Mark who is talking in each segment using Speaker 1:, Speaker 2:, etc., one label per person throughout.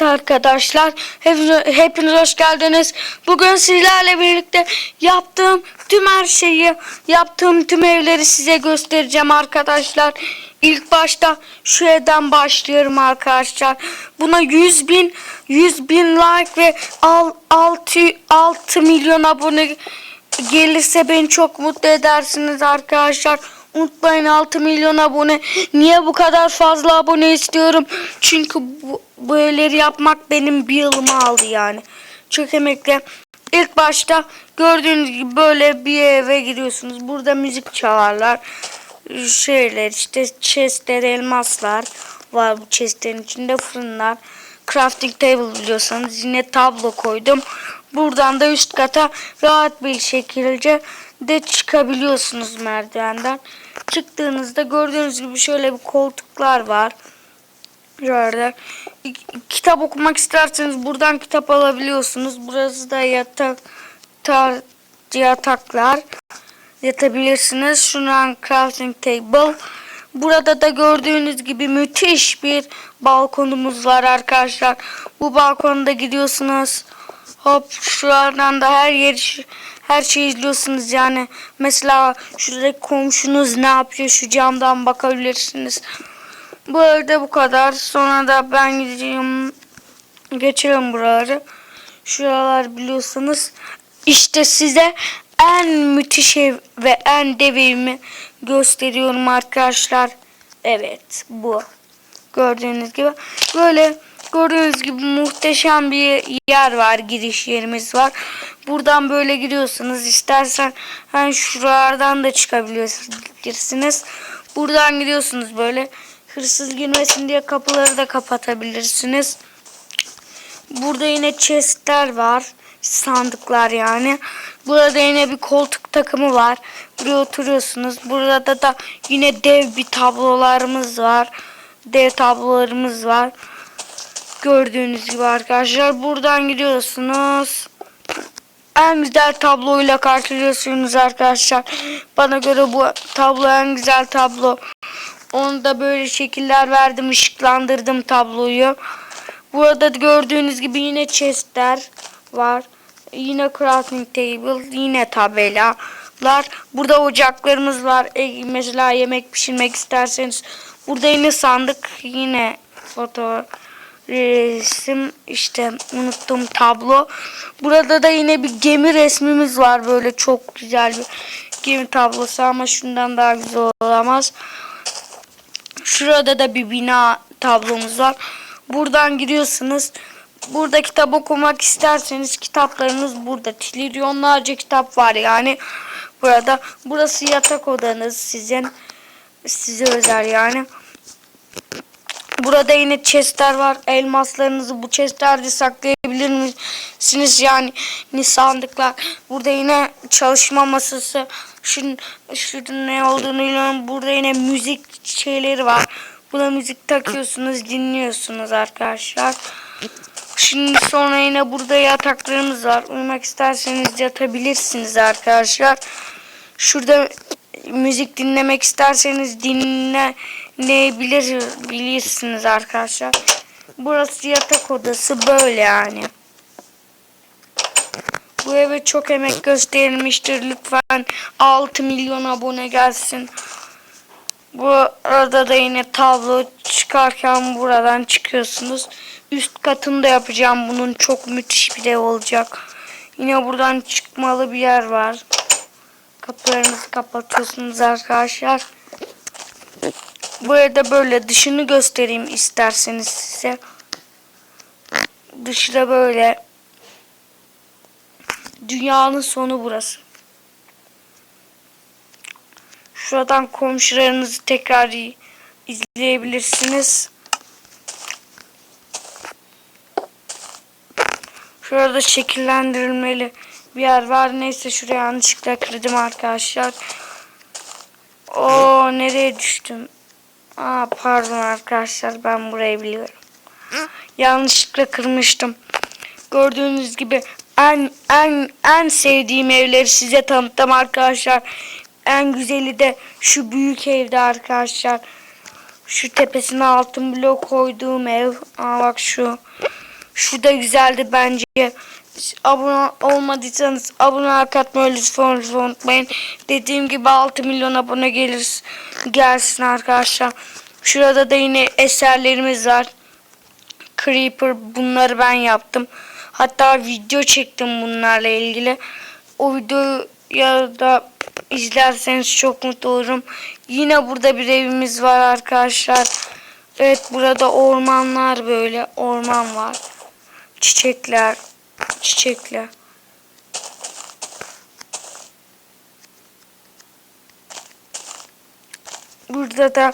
Speaker 1: Evet arkadaşlar, hepiniz, hepiniz hoş geldiniz. Bugün sizlerle birlikte yaptığım tüm her şeyi, yaptığım tüm evleri size göstereceğim arkadaşlar. İlk başta şu evden başlıyorum arkadaşlar. Buna 100 bin, 100 bin like ve al- 6, 6 milyon abone gelirse beni çok mutlu edersiniz arkadaşlar. Unutmayın 6 milyon abone. Niye bu kadar fazla abone istiyorum? Çünkü bu, evleri yapmak benim bir yılımı aldı yani. Çok emekli. İlk başta gördüğünüz gibi böyle bir eve giriyorsunuz. Burada müzik çalarlar. Şeyler işte chestler, elmaslar var bu chestlerin içinde fırınlar. Crafting table biliyorsanız yine tablo koydum. Buradan da üst kata rahat bir şekilde de çıkabiliyorsunuz merdivenden. Çıktığınızda gördüğünüz gibi şöyle bir koltuklar var. Şöyle kitap okumak isterseniz buradan kitap alabiliyorsunuz. Burası da yatak tar, yataklar yatabilirsiniz. Şundan crafting table. Burada da gördüğünüz gibi müthiş bir balkonumuz var arkadaşlar. Bu balkonda gidiyorsunuz. Hop şuradan da her yer her şeyi izliyorsunuz yani. Mesela şuradaki komşunuz ne yapıyor şu camdan bakabilirsiniz. Bu evde bu kadar. Sonra da ben gideceğim. Geçelim buraları. Şuralar biliyorsunuz. İşte size en müthiş ev ve en dev gösteriyorum arkadaşlar. Evet bu. Gördüğünüz gibi. Böyle gördüğünüz gibi muhteşem bir yer var. Giriş yerimiz var. Buradan böyle giriyorsunuz. İstersen hani şuralardan da çıkabilirsiniz. Buradan gidiyorsunuz böyle. Hırsız girmesin diye kapıları da kapatabilirsiniz. Burada yine chestler var. Sandıklar yani. Burada yine bir koltuk takımı var. Buraya oturuyorsunuz. Burada da yine dev bir tablolarımız var. Dev tablolarımız var. Gördüğünüz gibi arkadaşlar. Buradan gidiyorsunuz. En güzel tabloyla karşılıyorsunuz arkadaşlar. Bana göre bu tablo en güzel tablo. Onu da böyle şekiller verdim. ışıklandırdım tabloyu. Burada gördüğünüz gibi yine chestler var. Yine crafting table. Yine tabelalar. Burada ocaklarımız var. E, mesela yemek pişirmek isterseniz. Burada yine sandık. Yine foto resim işte unuttum tablo. Burada da yine bir gemi resmimiz var böyle çok güzel bir gemi tablosu ama şundan daha güzel olamaz. Şurada da bir bina tablomuz var. Buradan giriyorsunuz. Burada kitap okumak isterseniz kitaplarınız burada. Trilyonlarca kitap var yani. Burada. Burası yatak odanız sizin. Size özel yani. Burada yine chestler var. Elmaslarınızı bu chestlerde saklayabilir misiniz? Yani ni sandıklar. Burada yine çalışma masası. Şunun, şunun ne olduğunu bilmiyorum. Burada yine müzik şeyleri var. Buna müzik takıyorsunuz, dinliyorsunuz arkadaşlar. Şimdi sonra yine burada yataklarımız var. Uyumak isterseniz yatabilirsiniz arkadaşlar. Şurada müzik dinlemek isterseniz dinleyebilir bilirsiniz arkadaşlar. Burası yatak odası böyle yani. Bu eve çok emek gösterilmiştir. Lütfen 6 milyon abone gelsin. Bu arada da yine tablo çıkarken buradan çıkıyorsunuz. Üst katını da yapacağım. Bunun çok müthiş bir ev olacak. Yine buradan çıkmalı bir yer var. Kapılarınızı kapatıyorsunuz arkadaşlar. Bu evde böyle dışını göstereyim isterseniz size. Dışı da böyle. Dünyanın sonu burası. Şuradan komşularınızı tekrar izleyebilirsiniz. Şurada şekillendirilmeli bir yer var. Neyse şuraya yanlışlıkla kırdım arkadaşlar. O nereye düştüm? Aa pardon arkadaşlar ben burayı biliyorum. Yanlışlıkla kırmıştım. Gördüğünüz gibi en en en sevdiğim evleri size tanıttım arkadaşlar. En güzeli de şu büyük evde arkadaşlar. Şu tepesine altın blok koyduğum ev. Aa bak şu. Şu da güzeldi bence. Abone olmadıysanız abone atmayı lütfen, lütfen unutmayın. Dediğim gibi 6 milyon abone gelir, gelsin arkadaşlar. Şurada da yine eserlerimiz var. Creeper bunları ben yaptım. Hatta video çektim bunlarla ilgili. O videoyu ya da izlerseniz çok mutlu olurum. Yine burada bir evimiz var arkadaşlar. Evet burada ormanlar böyle orman var. Çiçekler, çiçekler. Burada da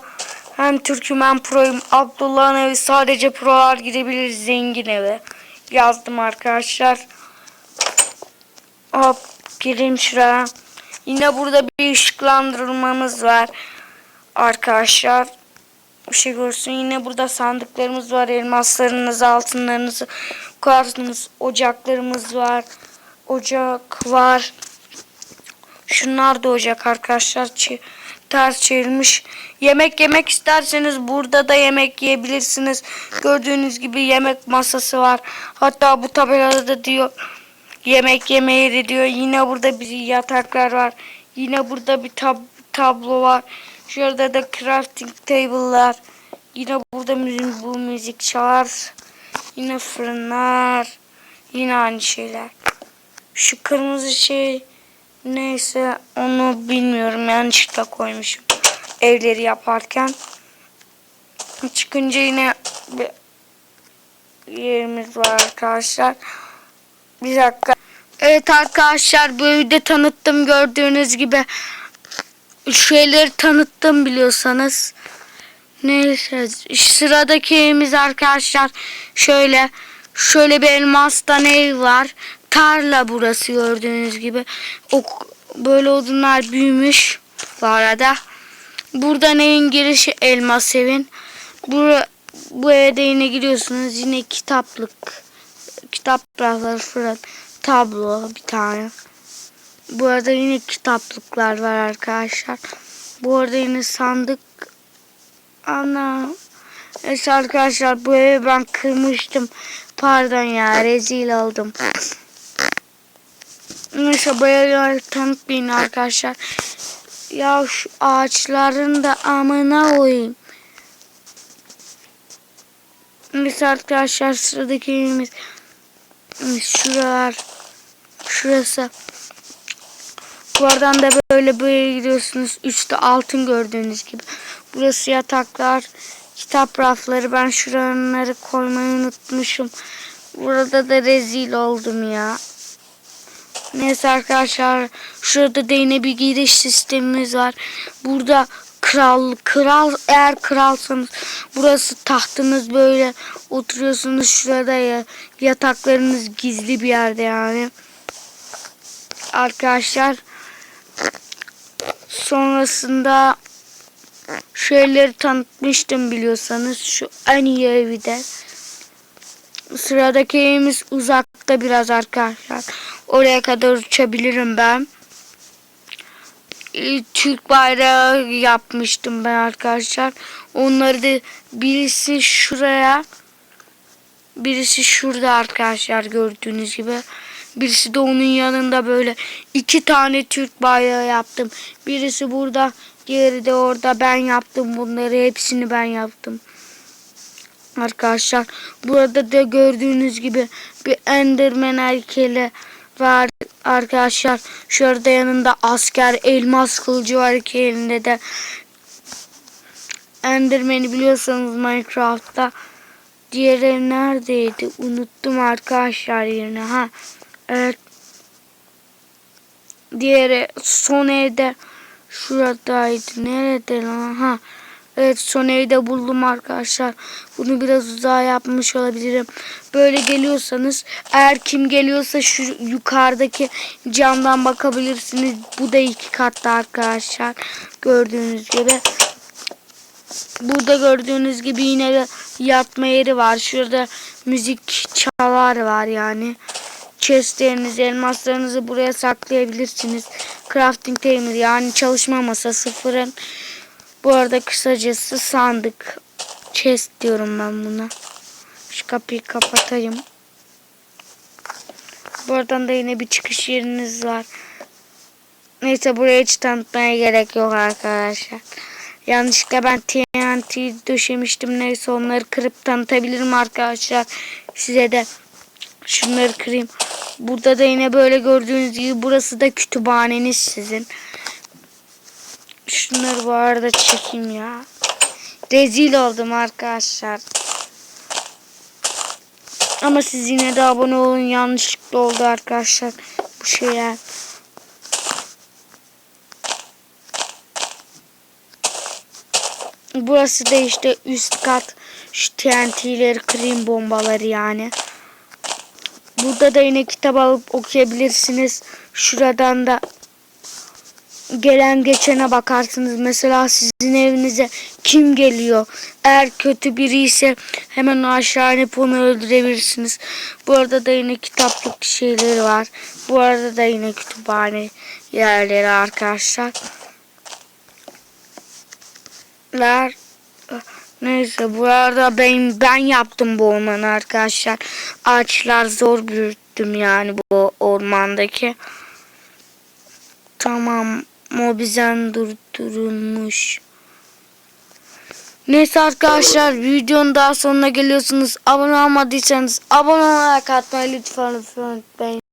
Speaker 1: hem Türk'üm hem pro'yum. Abdullah'ın evi sadece prolar gidebilir zengin evi. Yazdım arkadaşlar. Hop gireyim şuraya. Yine burada bir ışıklandırmamız var. Arkadaşlar. Bir şey görsün. Yine burada sandıklarımız var. Elmaslarınızı, altınlarınızı koyarsınız. Ocaklarımız var. Ocak var. Şunlar da ocak arkadaşlar. Çi- ters çevirmiş. Yemek yemek isterseniz burada da yemek yiyebilirsiniz. Gördüğünüz gibi yemek masası var. Hatta bu tabelada da diyor yemek yeme yeri diyor. Yine burada bir yataklar var. Yine burada bir tab tablo var. Şurada da crafting table'lar. Yine burada müzik, bu müzik çalar. Yine fırınlar. Yine aynı şeyler. Şu kırmızı şey neyse onu bilmiyorum. Yanlışlıkla koymuşum. Evleri yaparken. Çıkınca yine bir yerimiz var arkadaşlar. Bir dakika. Evet arkadaşlar bu evde tanıttım gördüğünüz gibi. Şu evleri tanıttım biliyorsanız. Neyse sıradaki evimiz arkadaşlar şöyle şöyle bir elmastan ev var. Tarla burası gördüğünüz gibi. O, böyle odunlar büyümüş bu arada. Buradan evin girişi elmas evin. Bu, bu evde yine giriyorsunuz. Yine kitaplık. Kitap rafları fırın. Tablo bir tane. Bu arada yine kitaplıklar var arkadaşlar. Bu arada yine sandık. Ana. Evet arkadaşlar bu evi ben kırmıştım. Pardon ya rezil oldum. Neyse bayağı tanıtmayın arkadaşlar. Ya şu ağaçların da amına koyayım. Neyse arkadaşlar sıradaki evimiz. Şuralar. Şurası. Buradan da böyle böyle gidiyorsunuz. Üstte altın gördüğünüz gibi. Burası yataklar. Kitap rafları. Ben şuraları koymayı unutmuşum. Burada da rezil oldum ya. Neyse arkadaşlar. Şurada da bir giriş sistemimiz var. Burada kral kral eğer kralsanız burası tahtınız böyle oturuyorsunuz şurada ya yataklarınız gizli bir yerde yani arkadaşlar sonrasında şeyleri tanıtmıştım biliyorsanız şu en iyi evi de sıradaki evimiz uzakta biraz arkadaşlar oraya kadar uçabilirim ben e, Türk bayrağı yapmıştım ben arkadaşlar. Onları da birisi şuraya birisi şurada arkadaşlar gördüğünüz gibi. Birisi de onun yanında böyle iki tane Türk bayrağı yaptım. Birisi burada, diğeri de orada. Ben yaptım bunları. Hepsini ben yaptım. Arkadaşlar burada da gördüğünüz gibi bir Enderman heykeli var arkadaşlar. Şurada yanında asker elmas kılıcı var ki elinde de. Enderman'i biliyorsanız Minecraft'ta. Diğeri neredeydi? Unuttum arkadaşlar yerine. Ha. Evet. Diğeri son evde şuradaydı. Nerede lan? Ha. Evet son evde buldum arkadaşlar. Bunu biraz uzağa yapmış olabilirim. Böyle geliyorsanız eğer kim geliyorsa şu yukarıdaki camdan bakabilirsiniz. Bu da iki katlı arkadaşlar. Gördüğünüz gibi. Burada gördüğünüz gibi yine de yatma yeri var. Şurada müzik çalar var yani. Chestlerinizi, elmaslarınızı buraya saklayabilirsiniz. Crafting table yani çalışma masası, fırın. Bu arada kısacası sandık. Chest diyorum ben buna. Şu kapıyı kapatayım. Buradan da yine bir çıkış yeriniz var. Neyse buraya hiç tanıtmaya gerek yok arkadaşlar. Yanlışlıkla ben TNT döşemiştim. Neyse onları kırıp tanıtabilirim arkadaşlar. Size de şunları kırayım. Burada da yine böyle gördüğünüz gibi burası da kütüphaneniz sizin. Şunları bu arada çekeyim ya. Rezil oldum arkadaşlar. Ama siz yine de abone olun. Yanlışlıkla oldu arkadaşlar. Bu şeyler. Burası da işte üst kat. Şu TNT'leri kırayım bombaları yani. Burada da yine kitap alıp okuyabilirsiniz. Şuradan da gelen geçene bakarsınız. Mesela sizin evinize kim geliyor? Eğer kötü biri ise hemen aşağı inip onu öldürebilirsiniz. Bu arada da yine kitaplık şeyleri var. Bu arada da yine kütüphane yerleri arkadaşlar. Ler. Neyse bu arada ben ben yaptım bu ormanı arkadaşlar. Ağaçlar zor büyüttüm yani bu ormandaki. Tamam mobizen durdurulmuş. Neyse arkadaşlar videonun daha sonuna geliyorsunuz. Abone olmadıysanız abone olarak atmayı lütfen unutmayın.